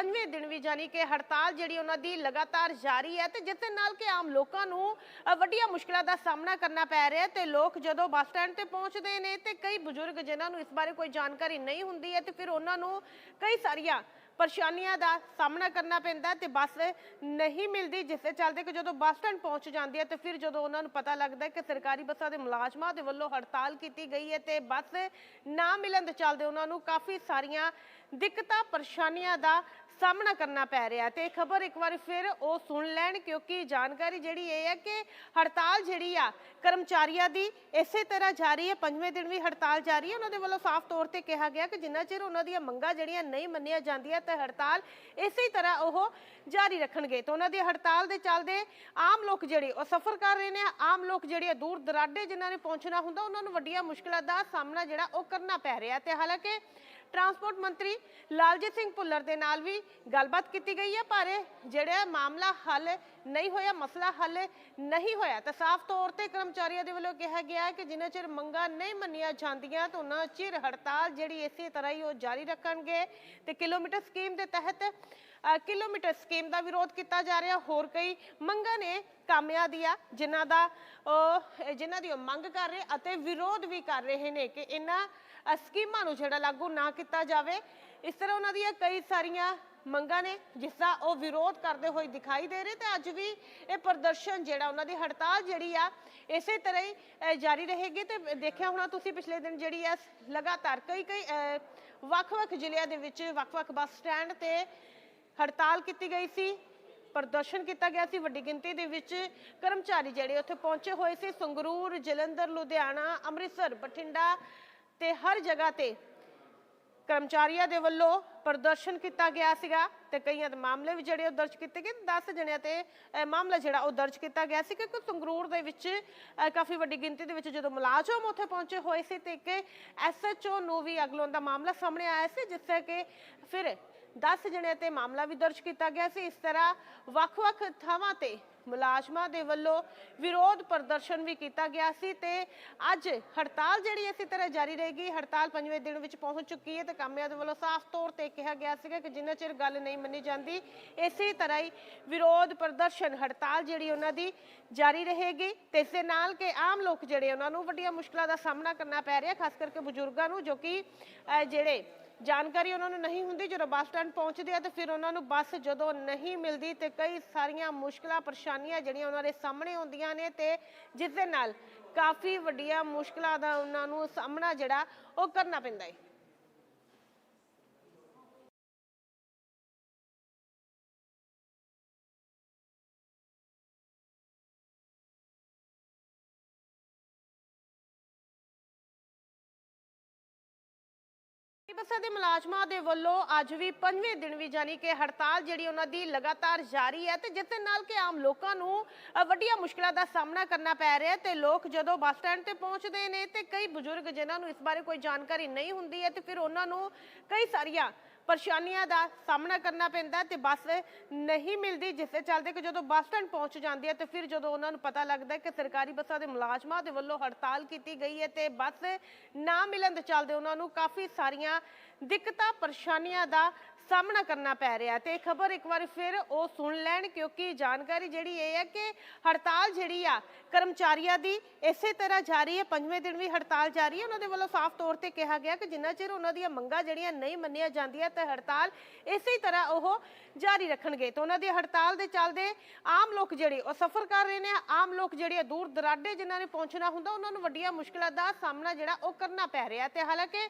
ਪੰਜਵੇਂ ਦਿਨ ਵੀ ਜਾਨੀ ਕਿ ਹੜਤਾਲ ਜਿਹੜੀ ਉਹਨਾਂ ਦੀ ਲਗਾਤਾਰ ਜਾਰੀ ਹੈ ਤੇ ਜਿਸ ਦੇ ਨਾਲ ਕਿ ਆਮ ਲੋਕਾਂ ਨੂੰ ਵੱਡੀਆਂ ਮੁਸ਼ਕਲਾਂ ਦਾ ਸਾਹਮਣਾ ਕਰਨਾ ਪੈ ਰਿਹਾ ਹੈ ਤੇ ਲੋਕ ਜਦੋਂ ਬੱਸ ਸਟੈਂਡ ਤੇ ਪਹੁੰਚਦੇ ਨੇ ਤੇ ਕਈ ਬਜ਼ੁਰਗ ਜਿਨ੍ਹਾਂ ਨੂੰ ਇਸ ਬਾਰੇ ਕੋਈ ਜਾਣਕਾਰੀ ਨਹੀਂ ਹੁੰਦੀ ਹੈ ਤੇ ਫਿਰ ਉਹਨਾਂ ਨੂੰ ਕਈ ਸਾਰੀਆਂ ਪਰੇਸ਼ਾਨੀਆਂ ਦਾ ਸਾਹਮਣਾ ਕਰਨਾ ਪੈਂਦਾ ਹੈ ਤੇ ਬੱਸ ਨਹੀਂ ਮਿਲਦੀ, ਜਿਸ ਦੇ ਚੱਲਦੇ ਕਿ ਜਦੋਂ ਬੱਸ ਸਟੈਂਡ ਪਹੁੰਚ ਜਾਂਦੀ ਹੈ ਤੇ ਫਿਰ ਜਦੋਂ ਉਹਨਾਂ ਨੂੰ ਪਤਾ ਲੱਗਦਾ ਹੈ ਕਿ ਸਰਕਾਰੀ ਬੱਸਾਂ ਦੇ ਮੁਲਾਜ਼ਮਾਂ ਦੇ ਵੱਲੋਂ ਹੜਤਾਲ ਕੀਤੀ ਗਈ ਹੈ ਤੇ ਬੱਸ ਨਾ ਮਿਲਣ ਦੇ ਚੱਲਦੇ ਉਹਨਾਂ ਨੂੰ ਕਾਫੀ ਸਾਰੀਆਂ ਦਿੱਕਤਾਂ, ਪਰੇਸ਼ਾਨੀਆਂ ਦਾ ਸਾਹਮਣਾ ਕਰਨਾ ਪੈ ਰਿਹਾ ਹੈ ਤੇ ਇਹ ਖਬਰ ਇੱਕ ਵਾਰ ਫਿਰ ਉਹ ਸੁਣ ਲੈਣ, ਕਿਉਂਕਿ ਜਾਣਕਾਰੀ ਜਿਹੜੀ ਇਹ ਹੈ ਕਿ ਹੜਤਾਲ ਜਿਹੜੀ ਆ, ਕਰਮਚਾਰੀਆਂ ਦੀ ਇਸੇ ਤਰ੍ਹਾਂ ਜਾਰੀ ਹੈ, ਪੰਜਵੇਂ ਦਿਨ ਵੀ ਹੜਤਾਲ ਜਾਰੀ ਹੈ। ਉਹਨਾਂ ਦੇ ਵੱਲੋਂ ਸਾਫ਼ ਤੌਰ ਤੇ ਕਿਹਾ ਗਿਆ ਕਿ ਜਿੰਨਾ ਚਿਰ ਉਹਨਾਂ ਦੀਆਂ ਮੰਗਾਂ ਜਿਹੜੀਆਂ ਨਹੀਂ ਮੰਨੀਆਂ ਜਾਂਦੀਆਂ, ਤਾਂ ਹੜਤਾਲ ਇਸੇ ਤਰ੍ਹਾਂ ਉਹ ਜਾਰੀ ਰੱਖਣਗੇ। ਤਾਂ ਉਹਨਾਂ ਦੀ ਹੜਤਾਲ ਦੇ ਚੱਲਦੇ ਆਮ ਲੋਕ ਜਿਹੜੇ, ਉਹ ਸਫ਼ਰ ਕਰ ਰਹੇ ਨੇ। ਆਮ ਲੋਕ ਜਿਹੜੇ ਆ ਦੂਰ ਦਰਾਡੇ ਜਿਨ੍ਹਾਂ ਨੇ ਪਹੁੰਚਣਾ ਹੁੰਦਾ, ਉਹਨਾਂ ਨੂੰ ਵੱਡੀਆਂ ਮੁਸ਼ਕਲਾਂ ਦਾ ਸਾਹਮਣਾ ਜਿਹੜਾ ਉਹ ਕਰਨਾ ਪੈ ਰਿਹਾ ਤੇ ਹਾਲਾਂਕਿ ਟਰਾਂਸਪੋਰਟ ਮੰਤਰੀ ਲਾਲਜੀਤ ਸਿੰਘ ਭੁੱਲਰ ਦੇ ਨਾਲ ਵੀ ਗੱਲਬਾਤ ਕੀਤੀ ਗਈ ਹੈ, ਪਰ ਜਿਹੜਾ ਮਾਮਲਾ ਹੱਲ ਨਹੀਂ ਹੋਇਆ, ਮਸਲਾ ਹੱਲ ਨਹੀਂ ਹੋਇਆ। ਤਾਂ ਸਾਫ਼ ਤੌਰ ਤੇ ਕਰਮਚਾਰੀਆਂ ਦੇ ਵੱਲੋਂ ਕਿਹਾ ਗਿਆ ਕਿ ਜਿੰਨਾ ਚਿਰ ਮੰਗਾਂ ਨਹੀਂ ਮੰਨੀਆਂ ਜਾਂਦੀਆਂ, ਤਾਂ ਉਹਨਾਂ ਚਿਰ ਹੜਤਾਲ ਜਿਹੜੀ ਇਸੇ ਤਰ੍ਹਾਂ ਹੀ ਉਹ ਜਾਰੀ ਰੱਖਣਗੇ। ਤੇ ਕਿਲੋਮੀਟਰ ਸਕੀਮ ਦੇ ਤਹਿਤ ਕਿਲੋਮੀਟਰ ਸਕੀਮ ਦਾ ਵਿਰੋਧ ਕੀਤਾ ਜਾ ਰਿਹਾ। ਹੋਰ ਕਈ ਮੰਗਾਂ ਨੇ ਕਾਮਿਆਂ ਦੀਆਂ, ਜਿਨ੍ਹਾਂ ਦਾ ਜਿਨ੍ਹਾਂ ਦੀ ਉਹ ਮੰਗ ਕਰ ਰਹੇ ਅਤੇ ਵਿਰੋਧ ਵੀ ਕਰ ਰਹੇ ਨੇ ਕਿ ਇਹਨਾਂ ਸਕੀਮਾਂ ਨੂੰ ਜਿਹੜਾ ਲਾਗੂ ਨਾ ਕੀਤਾ ਜਾਵੇ। ਇਸ ਤਰ੍ਹਾਂ ਉਹਨਾਂ ਦੀਆਂ ਕਈ ਸਾਰੀਆਂ ਮੰਗਾਂ ਨੇ, ਜਿਸ ਦਾ ਉਹ ਵਿਰੋਧ ਕਰਦੇ ਹੋਏ ਦਿਖਾਈ ਦੇ ਰਹੇ ਤੇ ਅੱਜ ਵੀ ਇਹ ਪ੍ਰਦਰਸ਼ਨ ਜਿਹੜਾ ਉਹਨਾਂ ਦੀ ਹੜਤਾਲ ਜਿਹੜੀ ਆ, ਇਸੇ ਤਰ੍ਹਾਂ ਹੀ ਜਾਰੀ ਰਹੇਗੀ ਤੇ ਦੇਖਿਆ ਹੋਣਾ ਤੁਸੀਂ ਪਿਛਲੇ ਦਿਨ ਜਿਹੜੀ ਆ ਲਗਾਤਾਰ ਕਈ ਕਈ ਵੱਖ-ਵੱਖ ਜ਼ਿਲ੍ਹਿਆਂ ਦੇ ਵਿੱਚ ਵੱਖ-ਵੱਖ ਬੱਸ ਸਟੈਂਡ ਤੇ ਹੜਤਾਲ ਕੀਤੀ ਗਈ ਸੀ, ਪ੍ਰਦਰਸ਼ਨ ਕੀਤਾ ਗਿਆ ਸੀ, ਵੱਡੀ ਗਿਣਤੀ ਦੇ ਵਿੱਚ ਕਰਮਚਾਰੀ ਜਿਹੜੇ ਉੱਥੇ ਪਹੁੰਚੇ ਹੋਏ ਸੀ, ਸੰਗਰੂਰ, ਜਲੰਧਰ, ਲੁਧਿਆਣਾ, ਅੰਮ੍ਰਿਤਸਰ, ਬਠਿੰਡਾ ਤੇ ਹਰ ਜਗ੍ਹਾ ਤੇ ਕਰਮਚਾਰੀਆਂ ਦੇ ਵੱਲੋਂ ਪ੍ਰਦਰਸ਼ਨ ਕੀਤਾ ਗਿਆ ਸੀਗਾ ਤੇ ਕਈਆਂ ਦੇ ਮਾਮਲੇ ਵੀ ਜਿਹੜੇ ਉਹ ਦਰਜ ਕੀਤੇ ਗਏ। 10 ਜਣਿਆਂ ਤੇ ਮਾਮਲਾ ਜਿਹੜਾ ਉਹ ਦਰਜ ਕੀਤਾ ਗਿਆ ਸੀ ਕਿਉਂਕਿ ਸੰਗਰੂਰ ਦੇ ਵਿੱਚ ਕਾਫੀ ਵੱਡੀ ਗਿਣਤੀ ਦੇ ਵਿੱਚ ਜਦੋਂ ਮੁਲਾਜ਼ਮ ਉੱਥੇ ਪਹੁੰਚੇ ਹੋਏ ਸੀ ਤੇ ਇੱਕ ਐਸਐਚਓ ਨੂੰ ਵੀ ਅਗਲੋਂ ਦਾ ਮਾਮਲਾ ਸਾਹਮਣੇ ਆਇਆ ਸੀ, ਜਿਸ ਕਿ ਫਿਰ 10 ਜਣਿਆਂ ਤੇ ਮਾਮਲਾ ਵੀ ਦਰਜ ਕੀਤਾ ਗਿਆ ਸੀ। ਇਸ ਤਰ੍ਹਾਂ ਵੱਖ-ਵੱਖ ਥਾਵਾਂ ਤੇ ਮੁਲਾਜ਼ਮਾਂ ਦੇ ਵੱਲੋਂ ਵਿਰੋਧ ਪ੍ਰਦਰਸ਼ਨ ਵੀ ਕੀਤਾ ਗਿਆ ਸੀ ਤੇ ਅੱਜ ਹੜਤਾਲ ਜਿਹੜੀ ਇਸੇ ਤਰ੍ਹਾਂ ਜਾਰੀ ਰਹੇਗੀ, ਹੜਤਾਲ ਪੰਜਵੇਂ ਦਿਨ ਵਿੱਚ ਪਹੁੰਚ ਚੁੱਕੀ ਹੈ ਤੇ ਕਾਮਿਆਂ ਦੇ ਵੱਲੋਂ ਸਾਫ਼ ਤੌਰ ਤੇ ਕਿਹਾ ਗਿਆ ਸੀਗਾ ਕਿ ਜਿੰਨਾ ਚਿਰ ਗੱਲ ਨਹੀਂ ਮੰਨੀ ਜਾਂਦੀ, ਇਸੇ ਤਰ੍ਹਾਂ ਹੀ ਵਿਰੋਧ ਪ੍ਰਦਰਸ਼ਨ, ਹੜਤਾਲ ਜਿਹੜੀ ਉਹਨਾਂ ਦੀ ਜਾਰੀ ਰਹੇਗੀ ਤੇ ਇਸ ਦੇ ਨਾਲ ਕਿ ਆਮ ਲੋਕ ਜਿਹੜੇ ਉਹਨਾਂ ਨੂੰ ਵੱਡੀਆਂ ਮੁਸ਼ਕਲਾਂ ਦਾ ਸਾਹਮਣਾ ਕਰਨਾ ਪੈ ਰਿਹਾ, ਖਾਸ ਕਰਕੇ ਬਜ਼ੁਰਗਾਂ ਨੂੰ ਜੋ ਕਿ ਜਿਹੜੇ ਜਾਣਕਾਰੀ ਉਹਨਾਂ ਨੂੰ ਨਹੀਂ ਹੁੰਦੀ, ਜਦੋਂ ਬੱਸ ਸਟੈਂਡ ਪਹੁੰਚਦੇ ਆ ਤੇ ਫਿਰ ਉਹਨਾਂ ਨੂੰ ਬੱਸ ਜਦੋਂ ਨਹੀਂ ਮਿਲਦੀ ਤੇ ਕਈ ਸਾਰੀਆਂ ਮੁਸ਼ਕਲਾਂ, ਪਰੇਸ਼ਾਨੀਆਂ ਜਿਹੜੀਆਂ ਉਹਨਾਂ ਦੇ ਸਾਹਮਣੇ ਆਉਂਦੀਆਂ ਨੇ ਤੇ ਜਿਸ ਦੇ ਨਾਲ ਕਾਫੀ ਵੱਡੀਆਂ ਮੁਸ਼ਕਲਾਂ ਦਾ ਉਹਨਾਂ ਨੂੰ ਸਾਹਮਣਾ ਜਿਹੜਾ ਉਹ ਕਰਨਾ ਪੈਂਦਾ ਹੈ। ਬੱਸਾਂ ਦੇ ਮੁਲਾਜ਼ਮਾਂ ਦੇ ਵੱਲੋਂ ਅੱਜ ਵੀ ਪੰਜਵੇਂ ਦਿਨ ਵੀ ਜਾਨੀ ਕਿ ਹੜਤਾਲ ਜਿਹੜੀ ਉਹਨਾਂ ਦੀ ਲਗਾਤਾਰ ਜਾਰੀ ਹੈ ਤੇ ਜਿਸ ਦੇ ਨਾਲ ਕਿ ਆਮ ਲੋਕਾਂ ਨੂੰ ਵੱਡੀਆਂ ਮੁਸ਼ਕਲਾਂ ਦਾ ਸਾਹਮਣਾ ਕਰਨਾ ਪੈ ਰਿਹਾ ਤੇ ਲੋਕ ਜਦੋਂ ਬੱਸ ਸਟੈਂਡ ਤੇ ਪਹੁੰਚਦੇ ਨੇ ਤੇ ਕਈ ਬਜ਼ੁਰਗ ਜਿਨ੍ਹਾਂ ਨੂੰ ਇਸ ਬਾਰੇ ਕੋਈ ਜਾਣਕਾਰੀ ਨਹੀਂ ਹੁੰਦੀ ਹੈ ਤੇ ਫਿਰ ਉਹਨਾਂ ਨੂੰ ਕਈ ਸਾਰੀਆਂ ਪਰੇਸ਼ਾਨੀਆਂ ਦਾ ਸਾਹਮਣਾ ਕਰਨਾ ਪੈਂਦਾ ਤੇ ਬੱਸ ਨਹੀਂ ਮਿਲਦੀ, ਜਿਸ ਦੇ ਚੱਲਦੇ ਕਿ ਜਦੋਂ ਬੱਸ ਸਟੈਂਡ ਪਹੁੰਚ ਜਾਂਦੀ ਹੈ ਤੇ ਫਿਰ ਜਦੋਂ ਉਹਨਾਂ ਨੂੰ ਪਤਾ ਲੱਗਦਾ ਕਿ ਸਰਕਾਰੀ ਬੱਸਾਂ ਦੇ ਮੁਲਾਜ਼ਮਾਂ ਦੇ ਵੱਲੋਂ ਹੜਤਾਲ ਕੀਤੀ ਗਈ ਹੈ ਤੇ ਬੱਸ ਨਾ ਮਿਲਣ ਦੇ ਚੱਲਦੇ ਉਹਨਾਂ ਨੂੰ ਕਾਫੀ ਸਾਰੀਆਂ ਦਿੱਕਤਾਂ, ਪਰੇਸ਼ਾਨੀਆਂ ਦਾ ਸਾਹਮਣਾ ਕਰਨਾ ਪੈ ਰਿਹਾ ਤੇ ਇਹ ਖਬਰ ਇੱਕ ਵਾਰ ਫਿਰ ਉਹ ਸੁਣ ਲੈਣ, ਕਿਉਂਕਿ ਜਾਣਕਾਰੀ ਜਿਹੜੀ ਇਹ ਹੈ ਕਿ ਹੜਤਾਲ ਜਿਹੜੀ ਆ ਕਰਮਚਾਰੀਆਂ ਦੀ ਇਸੇ ਤਰ੍ਹਾਂ ਜਾਰੀ ਹੈ, ਪੰਜਵੇਂ ਦਿਨ ਵੀ ਹੜਤਾਲ ਜਾਰੀ ਹੈ। ਉਹਨਾਂ ਦੇ ਵੱਲੋਂ ਸਾਫ਼ ਤੌਰ ਤੇ ਕਿਹਾ ਗਿਆ ਕਿ ਜਿੰਨਾ ਚਿਰ ਉਹਨਾਂ ਦੀਆਂ ਮੰਗਾਂ ਜਿਹੜੀਆਂ ਨਹੀਂ ਮੰਨੀਆਂ ਜਾਂਦੀਆਂ, ਤਾਂ ਹੜਤਾਲ ਇਸੇ ਤਰ੍ਹਾਂ ਉਹ ਜਾਰੀ ਰੱਖਣਗੇ। ਤਾਂ ਉਹਨਾਂ ਦੀ ਹੜਤਾਲ ਦੇ ਚੱਲਦੇ ਆਮ ਲੋਕ ਜਿਹੜੇ ਉਹ ਸਫ਼ਰ ਕਰ ਰਹੇ ਨੇ, ਆਮ ਲੋਕ ਜਿਹੜੇ ਆ ਦੂਰ ਦਰਾਡੇ ਜਿਨ੍ਹਾਂ ਨੇ ਪਹੁੰਚਣਾ ਹੁੰਦਾ, ਉਹਨਾਂ ਨੂੰ ਵੱਡੀਆਂ ਮੁਸ਼ਕਲਾਂ ਦਾ ਸਾਹਮਣਾ ਜਿਹੜਾ ਉਹ ਕਰਨਾ ਪੈ ਰਿਹਾ ਤੇ ਹਾਲਾਂਕਿ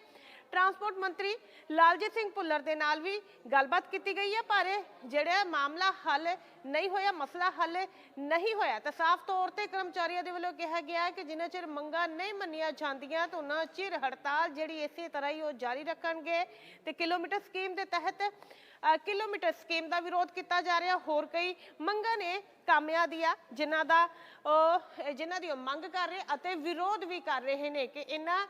ਟਰਾਂਸਪੋਰਟ ਮੰਤਰੀ ਲਾਲਜੀਤ ਸਿੰਘ ਭੁੱਲਰ ਦੇ ਨਾਲ ਵੀ ਗੱਲਬਾਤ ਕੀਤੀ ਗਈ ਹੈ, ਪਰ ਜਿਹੜਾ ਮਾਮਲਾ ਹੱਲ ਨਹੀਂ ਹੋਇਆ, ਮਸਲਾ ਹੱਲ ਨਹੀਂ ਹੋਇਆ, ਤਾਂ ਸਾਫ਼ ਤੌਰ ਤੇ ਕਰਮਚਾਰੀਆਂ ਦੇ ਵੱਲੋਂ ਕਿਹਾ ਗਿਆ ਹੈ ਕਿ ਜਿੰਨਾ ਚਿਰ ਮੰਗਾਂ ਨਹੀਂ ਮੰਨੀਆਂ ਜਾਂਦੀਆਂ, ਤਾਂ ਉਹਨਾਂ ਚਿਰ ਹੜਤਾਲ ਜਿਹੜੀ ਇਸੇ ਤਰ੍ਹਾਂ ਹੀ ਉਹ ਜਾਰੀ ਰੱਖਣਗੇ ਤੇ ਕਿਲੋਮੀਟਰ ਸਕੀਮ ਦੇ ਤਹਿਤ ਕਿਲੋਮੀਟਰ ਸਕੀਮ ਦਾ ਵਿਰੋਧ ਕੀਤਾ ਜਾ ਰਿਹਾ। ਹੋਰ ਕਈ ਮੰਗਾਂ ਨੇ ਕਾਮਿਆਂ ਦੀਆਂ, ਜਿਨ੍ਹਾਂ ਦਾ ਉਹ ਜਿਨ੍ਹਾਂ ਦੀ ਉਹ ਮੰਗ ਕਰ ਰਹੇ ਅਤੇ ਵਿਰੋਧ ਵੀ ਕਰ ਰਹੇ ਨੇ ਕਿ ਇਹਨਾਂ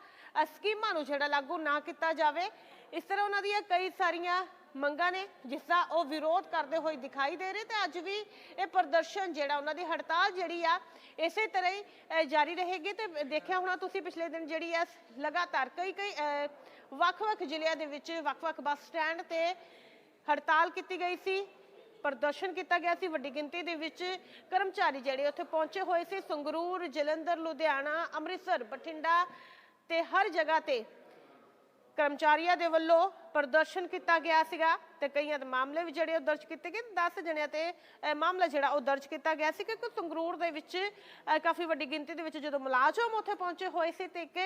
ਸਕੀਮਾਂ ਨੂੰ ਜਿਹੜਾ ਲਾਗੂ ਨਾ ਕੀਤਾ ਜਾਵੇ। ਇਸ ਤਰ੍ਹਾਂ ਉਹਨਾਂ ਦੀਆਂ ਕਈ ਸਾਰੀਆਂ ਮੰਗਾਂ ਨੇ, ਜਿਸ ਦਾ ਉਹ ਵਿਰੋਧ ਕਰਦੇ ਹੋਏ ਦਿਖਾਈ ਦੇ ਰਹੇ ਤੇ ਅੱਜ ਵੀ ਇਹ ਪ੍ਰਦਰਸ਼ਨ ਜਿਹੜਾ ਉਹਨਾਂ ਦੀ ਹੜਤਾਲ ਜਿਹੜੀ ਆ, ਇਸੇ ਤਰ੍ਹਾਂ ਹੀ ਜਾਰੀ ਰਹੇਗੀ ਤੇ ਦੇਖਿਆ ਹੋਣਾ ਤੁਸੀਂ ਪਿਛਲੇ ਦਿਨ ਜਿਹੜੀ ਆ ਲਗਾਤਾਰ ਕਈ ਕਈ ਵੱਖ-ਵੱਖ ਜ਼ਿਲ੍ਹਿਆਂ ਦੇ ਵਿੱਚ ਵੱਖ-ਵੱਖ ਬੱਸ ਸਟੈਂਡ ਤੇ ਹੜਤਾਲ ਕੀਤੀ ਗਈ ਸੀ, ਪ੍ਰਦਰਸ਼ਨ ਕੀਤਾ ਗਿਆ ਸੀ, ਵੱਡੀ ਗਿਣਤੀ ਦੇ ਵਿੱਚ ਕਰਮਚਾਰੀ ਜਿਹੜੇ ਉੱਥੇ ਪਹੁੰਚੇ ਹੋਏ ਸੀ, ਸੰਗਰੂਰ, ਜਲੰਧਰ, ਲੁਧਿਆਣਾ, ਅੰਮ੍ਰਿਤਸਰ, ਬਠਿੰਡਾ ਤੇ ਹਰ ਜਗ੍ਹਾ ਤੇ ਕਰਮਚਾਰੀਆਂ ਦੇ ਵੱਲੋਂ ਪ੍ਰਦਰਸ਼ਨ ਕੀਤਾ ਗਿਆ ਸੀਗਾ ਤੇ ਕਈਆਂ ਦੇ ਮਾਮਲੇ ਵੀ ਜਿਹੜੇ ਉਹ ਦਰਜ ਕੀਤੇ ਗਏ। 10 ਜਣਿਆਂ ਤੇ ਮਾਮਲਾ ਜਿਹੜਾ ਉਹ ਦਰਜ ਕੀਤਾ ਗਿਆ ਸੀ ਕਿਉਂਕਿ ਸੰਗਰੂਰ ਦੇ ਵਿੱਚ ਕਾਫੀ ਵੱਡੀ ਗਿਣਤੀ ਦੇ ਵਿੱਚ ਜਦੋਂ ਮੁਲਾਜ਼ਮ ਉੱਥੇ ਪਹੁੰਚੇ ਹੋਏ ਸੀ ਤੇ ਇੱਕ